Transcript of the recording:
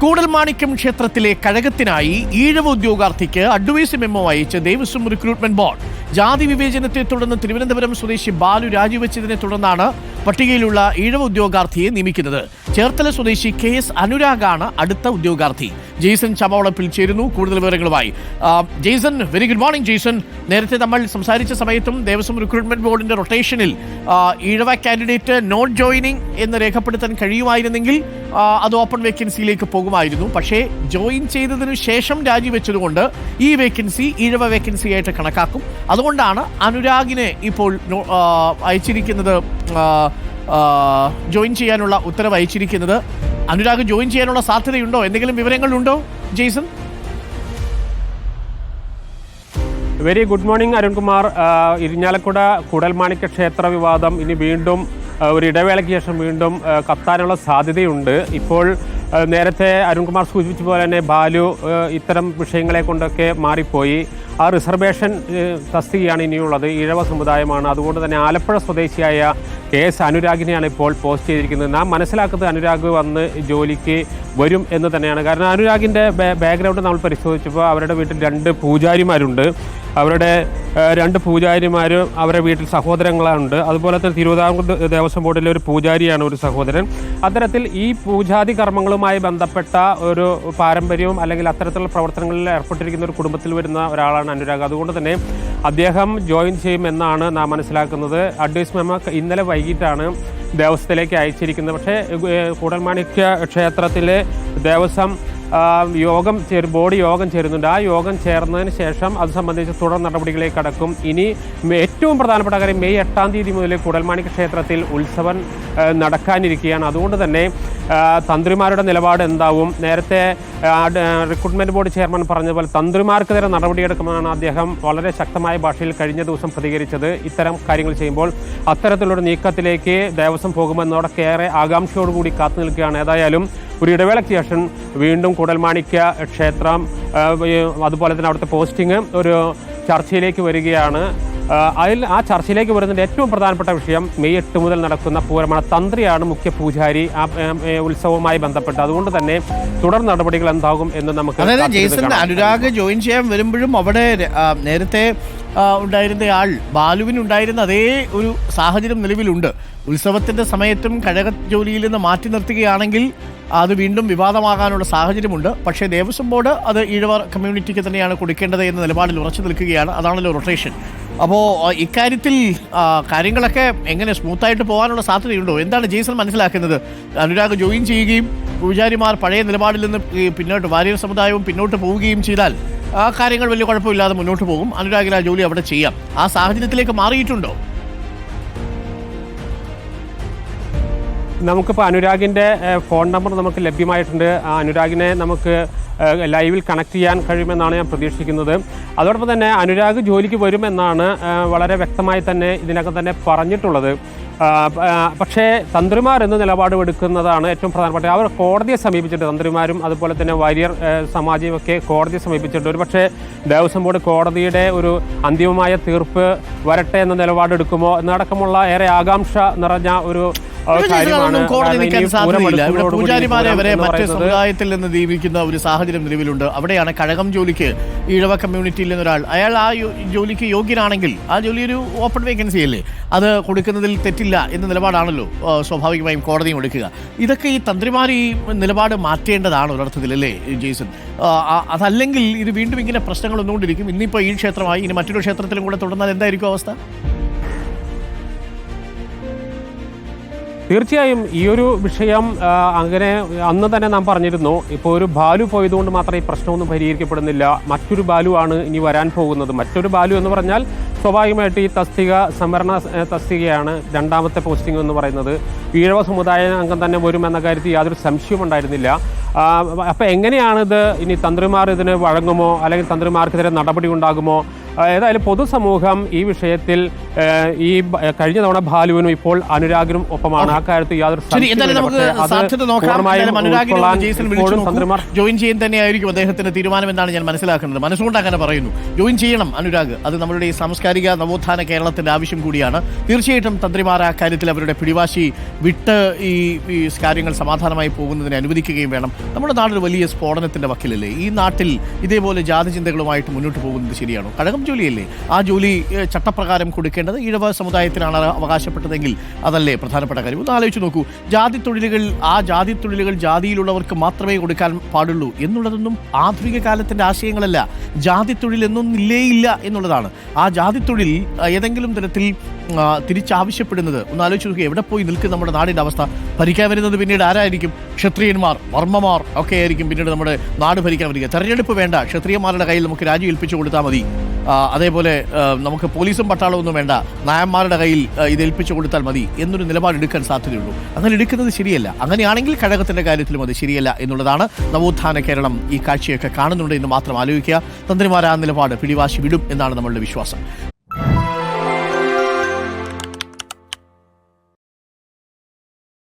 കൂടൽമാണിക്യം ക്ഷേത്രത്തിലെ കഴകത്തിനായി ഈഴവ ഉദ്യോഗാർത്ഥിക്ക് അഡ്വൈസ് മെമ്മോ അയച്ച് ദേവസ്വം റിക്രൂട്ട്മെന്റ് ബോർഡ് ജാതി വിവേചനത്തെ തുടർന്ന് തിരുവനന്തപുരം സ്വദേശി ബാലു രാജിവെച്ചതിനെ തുടർന്നാണ് പട്ടികയിലുള്ള ഈഴവ ഉദ്യോഗാർത്ഥിയെ നിയമിക്കുന്നത്. ചേർത്തല സ്വദേശി കെ എസ് അനുരാഗാണ് അടുത്ത ഉദ്യോഗാർത്ഥി. ജെയ്സൺ ചമവളപ്പിൽ ചേരുന്നു. കൂടുതൽ വിവരങ്ങളുമായി. Jaison very good morning Jaison. നേരത്തെ നമ്മൾ സംസാരിച്ച സമയത്തും ദേവസ്വം റിക്രൂട്ട്മെന്റ് ബോർഡിന്റെ റൊട്ടേഷനിൽ Ezhava Ezhava candidate not joining എന്ന് രേഖപ്പെടുത്താൻ കഴിയുമായിരുന്നെങ്കിൽ അത് ഓപ്പൺ വേക്കൻസിയിലേക്ക് പോകുമായിരുന്നു. പക്ഷേ ജോയിൻ ചെയ്തതിനു ശേഷം രാജിവെച്ചതുകൊണ്ട് ഈ വേക്കൻസി ഈഴവ വേക്കൻസി ആയിട്ട് കണക്കാക്കും. അതുകൊണ്ടാണ് അനുരാഗിനെ ഇപ്പോൾ അയച്ചിരിക്കുന്നത് ജോയിൻ ചെയ്യാനുള്ള ഉത്തരവ് അയച്ചിരിക്കുന്നത്. അനുരാഗ് ജോയിൻ ചെയ്യാനുള്ള സാധ്യതയുണ്ടോ? എന്തെങ്കിലും വിവരങ്ങളുണ്ടോ Jason? Very good morning Arunkumar. Irinjalakuda Kudalmanikya ക്ഷേത്ര വിവാദം ഇനി വീണ്ടും ഒരു ഇടവേളയ്ക്ക് ശേഷം വീണ്ടും കത്താനുള്ള സാധ്യതയുണ്ട്. ഇപ്പോൾ നേരത്തെ അരുൺകുമാർ സൂചിപ്പിച്ച പോലെ തന്നെ ബാലു ഇത്തരം വിഷയങ്ങളെ കൊണ്ടൊക്കെ മാറിപ്പോയി. ആ റിസർവേഷൻ തസ്തികയാണ് ഇനിയുള്ളത്. ഇഴവ സമുദായമാണ്. അതുകൊണ്ട് തന്നെ ആലപ്പുഴ സ്വദേശിയായ കെ എസ് അനുരാഗിനെയാണ് ഇപ്പോൾ പോസ്റ്റ് ചെയ്തിരിക്കുന്നത്. നാം മനസ്സിലാക്കുന്നത് അനുരാഗ് വന്ന് ജോലിക്ക് വരും എന്ന് തന്നെയാണ്. കാരണം അനുരാഗിന്റെ ബാക്ക്ഗ്രൗണ്ട് നമ്മൾ പരിശോധിച്ചപ്പോൾ അവരുടെ വീട്ടിൽ രണ്ട് പൂജാരിമാരുണ്ട്. അവരുടെ രണ്ട് പൂജാരിമാരും അവരുടെ വീട്ടിൽ സഹോദരങ്ങളുണ്ട് അതുപോലെ തന്നെ തിരുവിതാംകൂർ ദേവസ്വം ബോർഡിലെ ഒരു പൂജാരിയാണ് ഒരു സഹോദരൻ. അത്തരത്തിൽ ഈ പൂജാതി കർമ്മങ്ങളുമായി ബന്ധപ്പെട്ട ഒരു പാരമ്പര്യവും അല്ലെങ്കിൽ അത്തരത്തിലുള്ള പ്രവർത്തനങ്ങളിൽ ഏർപ്പെട്ടിരിക്കുന്ന ഒരു കുടുംബത്തിൽ വരുന്ന ഒരാളാണ് അനുരാഗ്. അതുകൊണ്ട് തന്നെ അദ്ദേഹം ജോയിൻ ചെയ്യുമെന്നാണ് നാം മനസ്സിലാക്കുന്നത്. അഡ്വൈസ് മെമ്മ ഇന്നലെ വൈകിട്ടാണ് ദേവസ്വത്തിലേക്ക് അയച്ചിരിക്കുന്നത്. പക്ഷേ കൂടൽമാണിക്യ ക്ഷേത്രത്തിലെ ദേവസ്വം യോഗം ചേരും ബോഡി യോഗം ചേരുന്നുണ്ട്. ആ യോഗം ചേർന്നതിന് ശേഷം അത് സംബന്ധിച്ച് തുടർ നടപടികളിലേക്ക് കടക്കും. ഇനി ഏറ്റവും പ്രധാനപ്പെട്ട കാര്യം മെയ് എട്ടാം തീയതി മുതൽ കുടൽമാണിക്യ ക്ഷേത്രത്തിൽ ഉത്സവം നടക്കാനിരിക്കുകയാണ്. അതുകൊണ്ട് തന്നെ തന്ത്രിമാരുടെ നിലപാട് എന്താവും? നേരത്തെ റിക്രൂട്ട്മെന്റ് ബോർഡ് ചെയർമാൻ പറഞ്ഞ പറഞ്ഞതുപോലെ തന്ത്രിമാർക്കെതിരെ നടപടിയെടുക്കുമെന്നാണ് അദ്ദേഹം വളരെ ശക്തമായ ഭാഷയിൽ കഴിഞ്ഞ ദിവസം പ്രതികരിച്ചത്. ഇത്തരം കാര്യങ്ങൾ ചെയ്യുമ്പോൾ അത്തരത്തിലുള്ള നീക്കത്തിലേക്ക് ദേവസ്വം പോകുമെന്നോടൊക്കെ ഏറെ ആകാംക്ഷയോടുകൂടി കാത്തു നിൽക്കുകയാണ്. ഏതായാലും ഒരു ഇടവേളയ്ക്ക് ശേഷം വീണ്ടും കുടൽമാണിക്യ ക്ഷേത്രം അതുപോലെ തന്നെ അവിടുത്തെ പോസ്റ്റിംഗ് ഒരു ചർച്ചയിലേക്ക് വരികയാണ്. അതിൽ ആ ചർച്ചയിലേക്ക് വരുന്നതിന്റെ ഏറ്റവും പ്രധാനപ്പെട്ട വിഷയം മെയ് എട്ട് മുതൽ നടക്കുന്ന പൂരമാണ് തന്ത്രിയാണ് മുഖ്യ പൂജാരി ആ ഉത്സവവുമായി ബന്ധപ്പെട്ട്. അതുകൊണ്ട് തന്നെ തുടർ നടപടികൾ എന്താകും എന്ന് നമുക്ക് അതായത് ജെയ്സൺ അനുരാഗ് ജോയിൻ ചെയ്യാൻ വരുമ്പോഴും അവിടെ നേരത്തെ ഉണ്ടായിരുന്ന ആൾ ബാലുവിനുണ്ടായിരുന്ന അതേ ഒരു സാഹചര്യം നിലവിലുണ്ട്. ഉത്സവത്തിന്റെ സമയത്തും കഴക ജോലിയിൽ നിന്ന് മാറ്റി നിർത്തുകയാണെങ്കിൽ അത് വീണ്ടും വിവാദമാകാനുള്ള സാഹചര്യമുണ്ട്. പക്ഷേ ദേവസ്വം ബോർഡ് അത് ഈഴവർ കമ്മ്യൂണിറ്റിക്ക് തന്നെയാണ് കൊടുക്കേണ്ടത് എന്ന നിലപാടിൽ ഉറച്ചു നിൽക്കുകയാണ്. അതാണല്ലോ റൊട്ടേഷൻ അപ്പോൾ ഇക്കാര്യത്തിൽ കാര്യങ്ങളൊക്കെ എങ്ങനെ സ്മൂത്തായിട്ട് പോകാനുള്ള സാധ്യതയുണ്ടോ? എന്താണ് ജെയ്സൺ മനസ്സിലാക്കുന്നത്? അനുരാഗ് ജോയിൻ ചെയ്യുകയും പൂജാരിമാർ പഴയ നിലപാടിൽ നിന്ന് പിന്നോട്ട് വാര്യർ സമുദായവും പിന്നോട്ട് പോവുകയും ചെയ്താൽ ആ കാര്യങ്ങൾ വലിയ കുഴപ്പമില്ലാതെ മുന്നോട്ട് പോകും. അനുരാഗിന് ആ ജോലി അവിടെ ചെയ്യാം. ആ സാഹചര്യത്തിലേക്ക് മാറിയിട്ടുണ്ടോ? നമുക്കിപ്പോൾ അനുരാഗിന്റെ ഫോൺ നമ്പർ നമുക്ക് ലഭ്യമായിട്ടുണ്ട്. ആ അനുരാഗിനെ നമുക്ക് ലൈവിൽ കണക്ട് ചെയ്യാൻ കഴിയുമെന്നാണ് ഞാൻ പ്രതീക്ഷിക്കുന്നത്. അതോടൊപ്പം തന്നെ അനുരാഗ് ജോലിക്ക് വരുമെന്നാണ് വളരെ വ്യക്തമായി തന്നെ ഇതിനകം തന്നെ പറഞ്ഞിട്ടുള്ളത്. പക്ഷേ തന്ത്രിമാർ എന്ന നിലപാട് എടുക്കുന്നതാണ് ഏറ്റവും പ്രധാനപ്പെട്ട അവർ കോടതിയെ സമീപിച്ചിട്ട് തന്ത്രിമാരും അതുപോലെ തന്നെ വാര്യർ സമാജവും ഒക്കെ കോടതിയെ സമീപിച്ചിട്ടുണ്ട്. ഒരു പക്ഷേ ദേവസ്വം ബോർഡ് കോടതിയുടെ ഒരു അന്തിമമായ തീർപ്പ് വരട്ടെ എന്ന നിലപാടെടുക്കുമോ എന്നടക്കമുള്ള ഏറെ ആകാംക്ഷ നിറഞ്ഞ ഒരു കാര്യമാണ്. പൂജാരിമാരെ വരെ മറ്റ് സമുദായത്തിൽ നിന്ന് നിയമിക്കുന്ന ഒരു സാഹചര്യം നിലവിലുണ്ട്. അവിടെയാണ് കഴകം ജോലിക്ക് ഈഴവ കമ്മ്യൂണിറ്റിയിൽ നിന്നൊരാൾ അയാൾ ആ ജോലിക്ക് യോഗ്യനാണെങ്കിൽ ആ ജോലി ഒരു ഓപ്പൺ വേക്കൻസി അല്ലേ? അത് കൊടുക്കുന്നതിൽ തെറ്റില്ല എന്ന നിലപാടാണല്ലോ സ്വാഭാവികമായും കോടതിയും എടുക്കുക. ഇതൊക്കെ ഈ തന്ത്രിമാർ ഈ നിലപാട് മാറ്റേണ്ടതാണ് ഒരർത്ഥത്തിൽ അല്ലേ ജെയ്സൺ? അതല്ലെങ്കിൽ ഇത് വീണ്ടും ഇങ്ങനെ പ്രശ്നങ്ങൾ ഒന്നുകൊണ്ടിരിക്കും ഇന്നിപ്പോൾ ഈ ക്ഷേത്രമായി ഇനി മറ്റൊരു ക്ഷേത്രത്തിലും കൂടെ തുടർന്നാൽ എന്തായിരിക്കും അവസ്ഥ? തീർച്ചയായും ഈ ഒരു വിഷയം അങ്ങനെ അന്ന് തന്നെ നാം പറഞ്ഞിരുന്നു. ഇപ്പോൾ ഒരു ബാലു പോയതുകൊണ്ട് മാത്രമേ ഈ പ്രശ്നമൊന്നും പരിഹരിക്കപ്പെടുന്നില്ല. മറ്റൊരു ബാലു ആണ് ഇനി വരാൻ പോകുന്നത്. മറ്റൊരു ബാലു എന്ന് പറഞ്ഞാൽ സ്വാഭാവികമായിട്ട് ഈ തസ്തിക സംവരണ തസ്തികയാണ് രണ്ടാമത്തെ പോസ്റ്റിംഗ് എന്ന് പറയുന്നത്. ഈഴവ സമുദായ അംഗം തന്നെ വരുമെന്ന കാര്യത്തിൽ യാതൊരു സംശയവും ഉണ്ടായിരുന്നില്ല. അപ്പോൾ എങ്ങനെയാണിത്? ഇനി തന്ത്രിമാർ ഇതിന് വഴങ്ങുമോ? അല്ലെങ്കിൽ തന്ത്രിമാർക്കെതിരെ നടപടി ഉണ്ടാകുമോ? ഏതായാലും പൊതുസമൂഹം ഈ വിഷയത്തിൽ ഈ കഴിഞ്ഞ തവണ ബാലുവിനും ഇപ്പോൾ അനുരാഗിനും ഒപ്പമാണ്. ആ കാര്യത്തിൽ യാതൊരു ജോയിൻ ചെയ്യാൻ തന്നെയായിരിക്കും അദ്ദേഹത്തിന്റെ തീരുമാനം എന്നാണ് ഞാൻ മനസ്സിലാക്കുന്നത്. മനസ്സുകൊണ്ട് അങ്ങനെ പറയുന്നു. ജോയിൻ ചെയ്യണം അനുരാഗ്. അത് നമ്മുടെ ഈ സാംസ്കാരിക നവോത്ഥാന കേരളത്തിന്റെ ആവശ്യം കൂടിയാണ്. തീർച്ചയായിട്ടും തന്ത്രിമാർ ആ കാര്യത്തിൽ അവരുടെ പിടിവാശി വിട്ട് ഈ ഈ കാര്യങ്ങൾ സമാധാനമായി പോകുന്നതിനെ അനുവദിക്കുകയും വേണം. നമ്മുടെ നാടൊരു വലിയ സ്ഫോടനത്തിന്റെ വക്കിലല്ലേ? ഈ നാട്ടിൽ ഇതേപോലെ ജാതി ചിന്തകളുമായിട്ട് മുന്നോട്ട് പോകുന്നത് ശരിയാണോ? കഴകം ജോലിയല്ലേ? ആ ജോലി ചട്ടപ്രകാരം കൊടുക്കേണ്ടത് ഈഴവ സമുദായത്തിനാണ് അവകാശപ്പെട്ടതെങ്കിൽ അതല്ലേ പ്രധാനപ്പെട്ട കാര്യം? ഒന്ന് ആലോചിച്ച് നോക്കൂ. ജാതി തൊഴിലുകൾ ആ ജാതി തൊഴിലുകൾ ജാതിയിലുള്ളവർക്ക് മാത്രമേ കൊടുക്കാൻ പാടുള്ളൂ എന്നുള്ളതൊന്നും ആധുനിക കാലത്തിന്റെ ആശയങ്ങളല്ല. ജാതി തൊഴിൽ എന്നൊന്നില്ലേ ഇല്ല എന്നുള്ളതാണ്. ആ ജാതി തൊഴിൽ ഏതെങ്കിലും തരത്തിൽ തിരിച്ചാവശ്യപ്പെടുന്നത്. ഒന്ന് ആലോചിച്ച് നോക്കുക എവിടെ പോയി നിൽക്കും നമ്മുടെ നാടിന്റെ അവസ്ഥ? ഭരിക്കാൻ വരുന്നത് പിന്നീട് ആരായിരിക്കും? ക്ഷത്രിയന്മാർ വർമ്മമാർ ഒക്കെ ആയിരിക്കും പിന്നീട് നമ്മുടെ നാട് ഭരിക്കാൻ വരിക. തെരഞ്ഞെടുപ്പ് വേണ്ട. ക്ഷത്രിയന്മാരുടെ കയ്യിൽ നമുക്ക് രാജി ഏൽപ്പിച്ചു കൊടുത്താൽ മതി. അതേപോലെ നമുക്ക് പോലീസും പട്ടാളവും ഒന്നും വേണ്ട. നായന്മാരുടെ കയ്യിൽ ഇത് ഏൽപ്പിച്ചു കൊടുത്താൽ മതി എന്നൊരു നിലപാടെടുക്കാൻ സാധ്യതയുള്ളൂ. അങ്ങനെ എടുക്കുന്നത് ശരിയല്ല. അങ്ങനെയാണെങ്കിൽ കഴകത്തിന്റെ കാര്യത്തിലും അത് ശരിയല്ല എന്നുള്ളതാണ് നവോത്ഥാന കേരളം ഈ കാഴ്ചയൊക്കെ കാണുന്നുണ്ട് എന്ന് മാത്രം ആലോചിക്കുക. തന്ത്രിമാർ ആ നിലപാട് പിടിവാശി വിടും എന്നാണ് നമ്മളുടെ വിശ്വാസം.